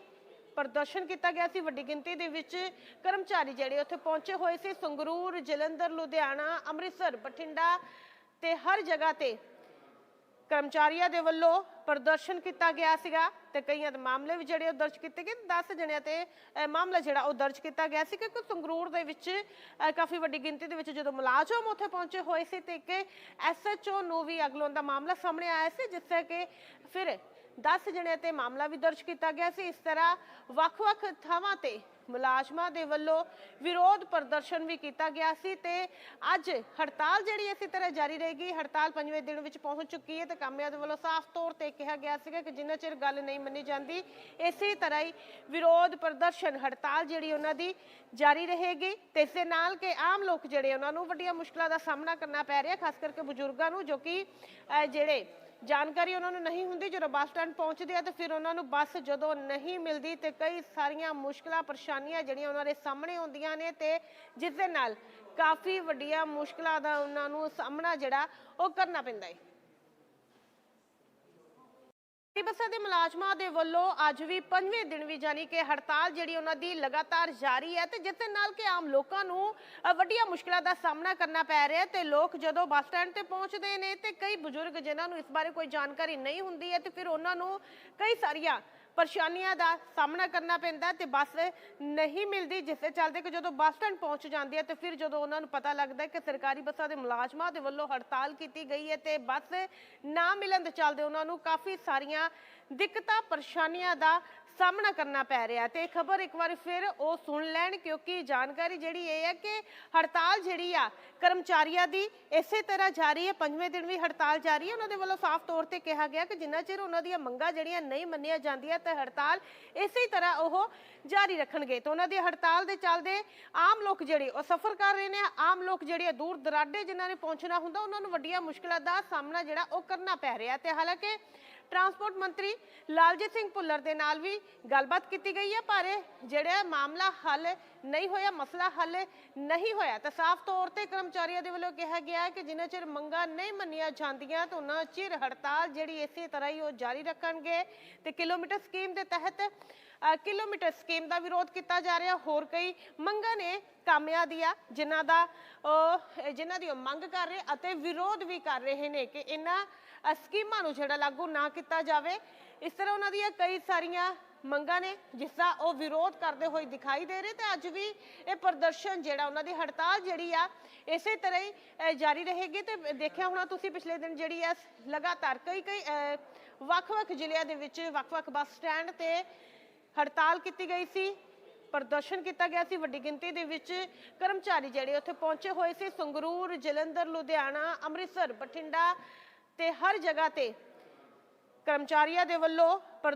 ਪ੍ਰਦਰਸ਼ਨ ਕੀਤਾ ਗਿਆ ਸੀ, ਵੱਡੀ ਗਿਣਤੀ ਦੇ ਵਿੱਚ ਕਰਮਚਾਰੀ ਜਿਹੜੇ ਉੱਥੇ ਪਹੁੰਚੇ ਹੋਏ ਸੀ, ਸੰਗਰੂਰ, ਜਲੰਧਰ, ਲੁਧਿਆਣਾ, ਅੰਮ੍ਰਿਤਸਰ, ਬਠਿੰਡਾ ਤੇ ਹਰ ਜਗ੍ਹਾ ਤੇ ਕਰਮਚਾਰੀਆਂ ਦੇ ਵੱਲੋਂ ਪ੍ਰਦਰਸ਼ਨ ਕੀਤਾ ਗਿਆ ਸੀਗਾ ਤੇ ਕਈਆਂ ਦੇ ਮਾਮਲੇ ਵੀ ਜਿਹੜੇ ਉਹ ਦਰਜ ਕੀਤੇ ਗਏ 10 ਜਣਿਆਂ ਤੇ ਮਾਮਲਾ ਜਿਹੜਾ ਉਹ ਦਰਜ ਕੀਤਾ ਗਿਆ ਸੀ ਕਿਉਂਕਿ ਸੰਗਰੂਰ ਦੇ ਵਿੱਚ ਕਾਫੀ ਵੱਡੀ ਗਿਣਤੀ ਦੇ ਵਿੱਚ ਜਦੋਂ ਮੁਲਾਜ਼ਮ ਉੱਥੇ ਪਹੁੰਚੇ ਹੋਏ ਸੀ ਤੇ ਇੱਕ ਐਸਐਚਓ ਨੂੰ ਵੀ ਅਗਲੋਂ ਦਾ ਮਾਮਲਾ ਸਾਹਮਣੇ ਆਇਆ ਸੀ ਜਿਸ ਤੇ ਕਿ ਫਿਰ 10 ਜਣਿਆਂ ਤੇ ਮਾਮਲਾ ਵੀ ਦਰਜ ਕੀਤਾ ਗਿਆ ਸੀ। ਇਸ ਤਰ੍ਹਾਂ ਵੱਖ-ਵੱਖ ਥਾਵਾਂ ਤੇ ਮੁਲਾਜ਼ਮਾਂ ਦੇ ਵੱਲੋਂ ਵਿਰੋਧ ਪ੍ਰਦਰਸ਼ਨ ਵੀ ਕੀਤਾ ਗਿਆ ਸੀ ਤੇ ਅੱਜ ਹੜਤਾਲ ਜਿਹੜੀ ਇਸੇ ਤਰ੍ਹਾਂ ਜਾਰੀ ਰਹੇਗੀ। ਹੜਤਾਲ ਪੰਜਵੇਂ ਦਿਨ ਵਿੱਚ ਪਹੁੰਚ ਚੁੱਕੀ ਹੈ ਤੇ ਕਾਮਿਆਂ ਦੇ ਵੱਲੋਂ ਸਾਫ਼ ਤੌਰ ਤੇ ਕਿਹਾ ਗਿਆ ਸੀਗਾ ਕਿ ਜਿੰਨਾ ਚਿਰ ਗੱਲ ਨਹੀਂ ਮੰਨੀ ਜਾਂਦੀ, ਇਸੇ ਤਰ੍ਹਾਂ ਹੀ ਵਿਰੋਧ ਪ੍ਰਦਰਸ਼ਨ, ਹੜਤਾਲ ਜਿਹੜੀ ਉਹਨਾਂ ਦੀ ਜਾਰੀ ਰਹੇਗੀ ਤੇ ਇਸ ਦੇ ਨਾਲ ਕਿ ਆਮ ਲੋਕ ਜਿਹੜੇ ਉਹਨਾਂ ਨੂੰ ਵੱਡੀਆਂ ਮੁਸ਼ਕਲਾਂ ਦਾ ਸਾਹਮਣਾ ਕਰਨਾ ਪੈ ਰਿਹਾ, ਖਾਸ ਕਰਕੇ ਬਜ਼ੁਰਗਾਂ ਨੂੰ ਜੋ ਕਿ ਜਿਹੜੇ ਜਾਣਕਾਰੀ ਉਹਨਾਂ ਨੂੰ ਨਹੀਂ ਹੁੰਦੀ, ਜਦੋਂ ਬੱਸ ਸਟੈਂਡ ਪਹੁੰਚਦੇ ਆ ਤੇ ਫਿਰ ਉਹਨਾਂ ਨੂੰ ਬੱਸ ਜਦੋਂ ਨਹੀਂ ਮਿਲਦੀ ਤੇ ਕਈ ਸਾਰੀਆਂ ਮੁਸ਼ਕਲਾਂ, ਪਰੇਸ਼ਾਨੀਆਂ ਜਿਹੜੀਆਂ ਉਹਨਾਂ ਦੇ ਸਾਹਮਣੇ ਆਉਂਦੀਆਂ ਨੇ ਤੇ ਜਿਸ ਦੇ ਨਾਲ ਕਾਫੀ ਵੱਡੀਆਂ ਮੁਸ਼ਕਲਾਂ ਦਾ ਉਹਨਾਂ ਨੂੰ ਸਾਹਮਣਾ ਜਿਹੜਾ ਉਹ ਕਰਨਾ ਪੈਂਦਾ ਹੈ। ਬੱਸਾਂ ਦੇ ਮੁਲਾਜ਼ਮਾਂ ਦੇ ਵੱਲੋਂ ਅੱਜ ਵੀ ਪੰਜਵੇਂ ਦਿਨ ਵੀ ਜਾਨੀ ਕਿ ਹੜਤਾਲ ਜਿਹੜੀ ਉਹਨਾਂ ਦੀ ਲਗਾਤਾਰ ਜਾਰੀ ਹੈ ਤੇ ਜਿਸ ਨਾਲ ਕਿ ਆਮ ਲੋਕਾਂ ਨੂੰ ਵੱਡੀਆਂ ਮੁਸ਼ਕਲਾਂ ਦਾ ਸਾਹਮਣਾ ਕਰਨਾ ਪੈ ਰਿਹਾ ਤੇ ਲੋਕ ਜਦੋਂ ਬੱਸ ਸਟੈਂਡ ਤੇ ਪਹੁੰਚਦੇ ਨੇ ਤੇ ਕਈ ਬਜ਼ੁਰਗ ਜਿਨ੍ਹਾਂ ਨੂੰ ਇਸ ਬਾਰੇ ਕੋਈ ਜਾਣਕਾਰੀ ਨਹੀਂ ਹੁੰਦੀ ਹੈ ਤੇ ਫਿਰ ਉਹਨਾਂ ਨੂੰ ਕਈ ਸਾਰੀਆਂ ਪਰੇਸ਼ਾਨੀਆਂ ਦਾ ਸਾਹਮਣਾ ਕਰਨਾ ਪੈਂਦਾ ਤੇ ਬੱਸ ਨਹੀਂ ਮਿਲਦੀ, ਜਿਸ ਦੇ ਚੱਲਦੇ ਕਿ ਜਦੋਂ ਬੱਸ ਸਟੈਂਡ ਪਹੁੰਚ ਜਾਂਦੀ ਹੈ ਤੇ ਫਿਰ ਜਦੋਂ ਉਹਨਾਂ ਨੂੰ ਪਤਾ ਲੱਗਦਾ ਕਿ ਸਰਕਾਰੀ ਬੱਸਾਂ ਦੇ ਮੁਲਾਜ਼ਮਾਂ ਦੇ ਵੱਲੋਂ ਹੜਤਾਲ ਕੀਤੀ ਗਈ ਹੈ ਤੇ ਬੱਸ ਨਾ ਮਿਲਣ ਦੇ ਚੱਲਦੇ ਉਹਨਾਂ ਨੂੰ ਕਾਫੀ ਸਾਰੀਆਂ ਦਿੱਕਤਾਂ, ਪਰੇਸ਼ਾਨੀਆਂ ਦਾ ਸਾਹਮਣਾ ਕਰਨਾ ਪੈ ਰਿਹਾ ਤੇ ਖਬਰ ਇੱਕ ਵਾਰ ਫਿਰ ਉਹ ਸੁਣ ਲੈਣ, ਕਿਉਂਕਿ ਜਾਣਕਾਰੀ ਜਿਹੜੀ ਇਹ ਹੈ ਕਿ ਹੜਤਾਲ ਜਿਹੜੀ ਆ, ਕਰਮਚਾਰੀਆਂ ਦੀ ਇਸੇ ਤਰ੍ਹਾਂ ਜਾਰੀ ਹੈ, ਪੰਜਵੇਂ ਦਿਨ ਵੀ ਹੜਤਾਲ ਜਾਰੀ ਹੈ। ਉਹਨਾਂ ਦੇ ਵੱਲੋਂ ਸਾਫ਼ ਤੌਰ ਤੇ ਕਿਹਾ ਗਿਆ ਕਿ ਜਿੰਨਾ ਚਿਰ ਉਹਨਾਂ ਦੀਆਂ ਮੰਗਾਂ ਜਿਹੜੀਆਂ ਨਹੀਂ ਮੰਨੀਆਂ ਜਾਂਦੀਆਂ, ਤੇ ਹੜਤਾਲ ਇਸੇ ਤਰ੍ਹਾਂ ਉਹ ਜਾਰੀ ਰੱਖਣਗੇ। ਤੇ ਉਹਨਾਂ ਦੀ ਹੜਤਾਲ ਦੇ ਚੱਲਦੇ ਆਮ ਲੋਕ ਜਿਹੜੇ, ਉਹ ਸਫ਼ਰ ਕਰ ਰਹੇ ਨੇ, ਆਮ ਲੋਕ ਜਿਹੜੇ ਆ, ਦੂਰ ਦਰਾਡੇ ਜਿਨ੍ਹਾਂ ਨੇ ਪਹੁੰਚਣਾ ਹੁੰਦਾ, ਉਹਨਾਂ ਨੂੰ ਵੱਡੀਆਂ ਮੁਸ਼ਕਲਾਂ ਦਾ ਸਾਹਮਣਾ ਜਿਹੜਾ ਉਹ ਕਰਨਾ ਪੈ ਰਿਹਾ ਤੇ ਹਾਲਾਂਕਿ ਟਰਾਂਸਪੋਰਟ ਮੰਤਰੀ ਲਾਲਜੀਤ ਸਿੰਘ ਭੁੱਲਰ ਦੇ ਨਾਲ ਵੀ ਗੱਲਬਾਤ ਕੀਤੀ ਗਈ ਹੈ, ਪਰ ਜਿਹੜਾ ਮਾਮਲਾ ਹੱਲ ਨਹੀਂ ਹੋਇਆ, ਮਸਲਾ ਹੱਲ ਨਹੀਂ ਹੋਇਆ, ਤਾਂ ਸਾਫ਼ ਤੌਰ ਤੇ ਕਰਮਚਾਰੀਆਂ ਦੇ ਵੱਲੋਂ ਕਿਹਾ ਗਿਆ ਕਿ ਜਿੰਨਾ ਚਿਰ ਮੰਗਾਂ ਨਹੀਂ ਮੰਨੀਆਂ ਜਾਂਦੀਆਂ, ਤਾਂ ਉਹਨਾਂ ਚਿਰ ਹੜਤਾਲ ਜਿਹੜੀ ਇਸੇ ਤਰ੍ਹਾਂ ਹੀ ਉਹ ਜਾਰੀ ਰੱਖਣਗੇ। ਤੇ ਕਿਲੋਮੀਟਰ ਸਕੀਮ ਦੇ ਤਹਿਤ ਕਿਲੋਮੀਟਰ ਸਕੀਮ ਦਾ ਵਿਰੋਧ ਕੀਤਾ ਜਾ ਰਿਹਾ, ਹੋਰ ਕਈ ਮੰਗਾਂ ਨੇ ਕਾਮਿਆਂ ਦੀਆਂ, ਜਿਨ੍ਹਾਂ ਦਾ ਉਹ, ਜਿਨ੍ਹਾਂ ਦੀ ਉਹ ਮੰਗ ਕਰ ਰਹੇ ਅਤੇ ਵਿਰੋਧ ਵੀ ਕਰ ਰਹੇ ਨੇ ਕਿ ਇਹਨਾਂ ਸਕੀਮਾਂ ਨੂੰ ਜਿਹੜਾ ਲਾਗੂ ਨਾ ਕੀਤਾ ਜਾਵੇ। ਇਸ ਤਰ੍ਹਾਂ ਉਹਨਾਂ ਦੀਆਂ ਕਈ ਸਾਰੀਆਂ ਮੰਗਾਂ ਨੇ, ਜਿਸ ਦਾ ਉਹ ਵਿਰੋਧ ਕਰਦੇ ਹੋਏ ਦਿਖਾਈ ਦੇ ਰਹੇ ਤੇ ਅੱਜ ਵੀ ਇਹ ਪ੍ਰਦਰਸ਼ਨ ਜਿਹੜਾ ਉਹਨਾਂ ਦੀ ਹੜਤਾਲ ਜਿਹੜੀ ਆ, ਇਸੇ ਤਰ੍ਹਾਂ ਹੀ ਜਾਰੀ ਰਹੇਗੀ ਤੇ ਦੇਖਿਆ ਹੋਣਾ ਤੁਸੀਂ ਪਿਛਲੇ ਦਿਨ ਜਿਹੜੀ ਆ ਲਗਾਤਾਰ ਕਈ ਕਈ ਵੱਖ-ਵੱਖ ਜ਼ਿਲ੍ਹਿਆਂ ਦੇ ਵਿੱਚ ਵੱਖ-ਵੱਖ ਬੱਸ ਸਟੈਂਡ ਤੇ ਹੜਤਾਲ ਕੀਤੀ ਗਈ ਸੀ, ਪ੍ਰਦਰਸ਼ਨ ਕੀਤਾ ਗਿਆ ਸੀ, ਵੱਡੀ ਗਿਣਤੀ ਦੇ ਵਿੱਚ ਕਰਮਚਾਰੀ ਜਿਹੜੇ ਉੱਥੇ ਪਹੁੰਚੇ ਹੋਏ ਸੀ, ਸੰਗਰੂਰ, ਜਲੰਧਰ, ਲੁਧਿਆਣਾ, ਅੰਮ੍ਰਿਤਸਰ, ਬਠਿੰਡਾ ਤੇ ਹਰ ਜਗ੍ਹਾ ਤੇ ਕਰਮਚਾਰੀਆਂ ਦੇ ਵੱਲੋਂ